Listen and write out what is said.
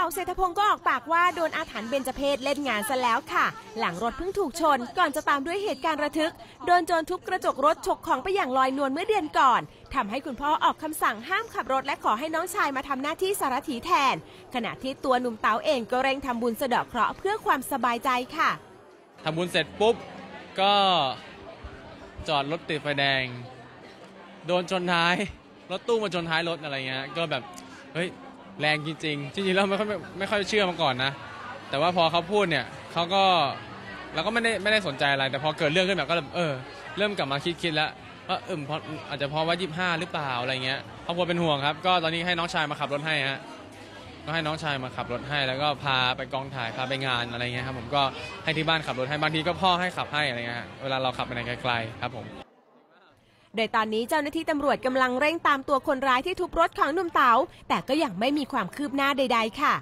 เต่าเศรษฐพงศ์ก็ออกปากว่าโดนอาถรรพ์เบญจเพศเล่นงานซะแล้วค่ะ หลังรถเพิ่งถูกชน ก่อนจะตามด้วยเหตุการณ์ระทึก โดนโจรทุบกระจกรถฉกของไปอย่างลอยนวลเมื่อเดือนก่อนทำให้คุณพ่อออกคำสั่งห้ามขับรถและขอให้น้องชายมาทำหน้าที่สารถีแทน ขณะที่ตัวหนุ่มเต๋าเองก็เร่งทำบุญสะเดาะเคราะห์เพื่อความสบายใจค่ะทำบุญเสร็จปุ๊บก็จอดรถติดไฟแดง โดนชนท้ายรถตู้มาชนท้ายรถอะไรเงี้ยก็แบบเฮ้ย แรงจริงๆจริงๆแล้วไม่ค่อยไม่ไม่ค่อยเชื่อมาก่อนนะ แต่ว่าพอเขาพูดเนี่ยเขาก็เราก็ไม่ได้ไม่ได้สนใจอะไร แต่พอเกิดเรื่องขึ้นแบบก็เออเริ่มกลับมาคิดคิดแล้วว่าเออเพราะอาจจะเพราะว่ายี่ห้าหรือเปล่าอะไรเงี้ยครอบครัวเป็นห่วงครับ ก็ตอนนี้ให้น้องชายมาขับรถให้ฮะก็ให้น้องชายมาขับรถให้ แล้วก็พาไปกองถ่ายพาไปงานอะไรเงี้ยครับผมก็ให้ที่บ้านขับรถให้บางทีก็พ่อให้ขับให้อะไรเงี้ยเวลาเราขับไปไหนไกลๆครับผม โดยตอนนี้เจ้าหน้าที่ตำรวจกำลังเร่งตามตัวคนร้ายที่ทุบรถของหนุ่มเต๋าแต่ก็ยังไม่มีความคืบหน้าใด ๆ ค่ะ